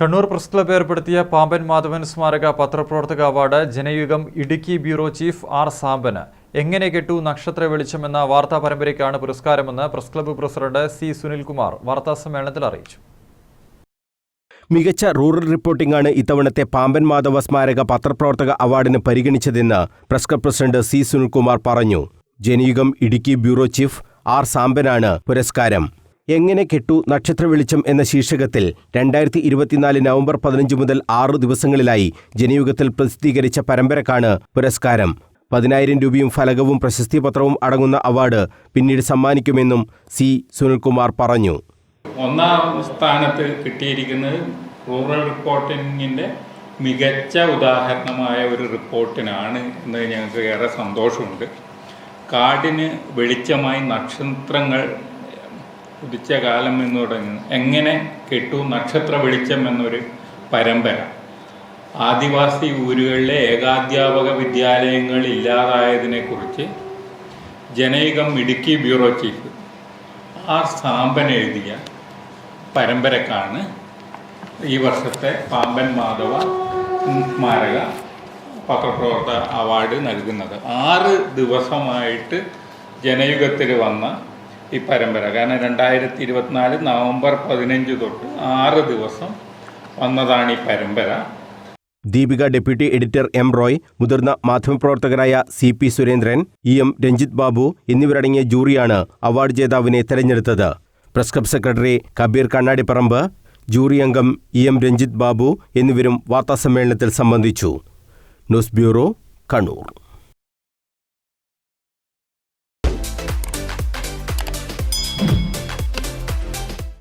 Kannur press club ഏർപ്പെടുത്തിയ പാമ്പൻ മാധവൻ സ്മാരക പത്രപ്രവർത്തക award Janayugom Idukki bureau chief R സാമ്പന്. എങ്ങനെ കെട്ടു നക്ഷത്ര വെളിച്ചം എന്ന വാർത്താ പരമ്പരയ്ക്കാണ് പുരസ്കാരമെന്ന് press club president C Sunilkumar വാർത്താസമ്മേളനത്തിൽ അറിയിച്ചു. മികച്ച റൂറൽ റിപ്പോർട്ടിംഗാണ് ഇത്തവണത്തെ പാമ്പൻ മാധവ സ്മാരക പത്രപ്രവർത്തക അവാർഡിന് പരിഗണിച്ചതെന്ന് press club president C Sunilkumar പറഞ്ഞു. Janayugom Idukki bureau chief R സാമ്പനാണ് പുരസ്കാരം. എങ്ങനെ കെട്ടു നക്ഷത്ര വെളിച്ചം എന്ന ശീർഷകത്തിൽ രണ്ടായിരത്തി ഇരുപത്തിനാല് നവംബർ പതിനഞ്ച് മുതൽ ആറു ദിവസങ്ങളിലായി ജനയുഗത്തിൽ പ്രസിദ്ധീകരിച്ച പരമ്പരക്കാണ് പുരസ്കാരം. പതിനായിരം രൂപയും ഫലകവും പ്രശസ്തിപത്രവും അടങ്ങുന്ന അവാർഡ് പിന്നീട് സമ്മാനിക്കുമെന്നും സി. സുനിൽകുമാർ പറഞ്ഞു. ഒന്നാം സ്ഥാനത്ത് കിട്ടിയിരിക്കുന്നത് റൂറൽ റിപ്പോർട്ടിങ്ങിന്റെ മികച്ച ഉദാഹരണമായ ഒരു റിപ്പോർട്ടിനാണ് എന്ന് ഞങ്ങൾക്ക് ഏറെ സന്തോഷമുണ്ട്. കാടിന് വെളിച്ചമായി നക്ഷത്രങ്ങൾ ഉദിച്ച കാലം എന്ന് തുടങ്ങുന്നു. എങ്ങനെ കെട്ടു? നക്ഷത്ര വെളിച്ചം എന്നൊരു പരമ്പര. ആദിവാസി ഊരുകളിലെ ഏകാധ്യാപക വിദ്യാലയങ്ങൾ ഇല്ലാതായതിനെക്കുറിച്ച് Janayugom Idukki bureau chief R Sampan എഴുതിയ പരമ്പരക്കാണ് ഈ വർഷത്തെ പാമ്പൻ മാധവ സ്മാരക പത്രപ്രവർത്തക അവാർഡ് നൽകുന്നത്. ആറ് ദിവസമായിട്ട് ജനയുഗത്തിൽ വന്ന ഈ പരമ്പര. കാരണം രണ്ടായിരത്തി ഇരുപത്തിനാല് നവംബർ പതിനഞ്ച് തൊട്ട് ആറ് ദിവസം വന്നതാണ് ഈ പരമ്പര. Deepika deputy editor M Roy മുതിർന്ന മാധ്യമപ്രവർത്തകരായ C P Surendran E M Ranjith Babu എന്നിവരടങ്ങിയ ജൂറിയാണ് അവാർഡ് ജേതാവിനെ തെരഞ്ഞെടുത്തത്. Press club secretary Kabeer Kannadiparamba jury അംഗം ഇ എം രഞ്ജിത്ത് ബാബു എന്നിവരും വാർത്താസമ്മേളനത്തിൽ സംബന്ധിച്ചു. News bureau Kannur.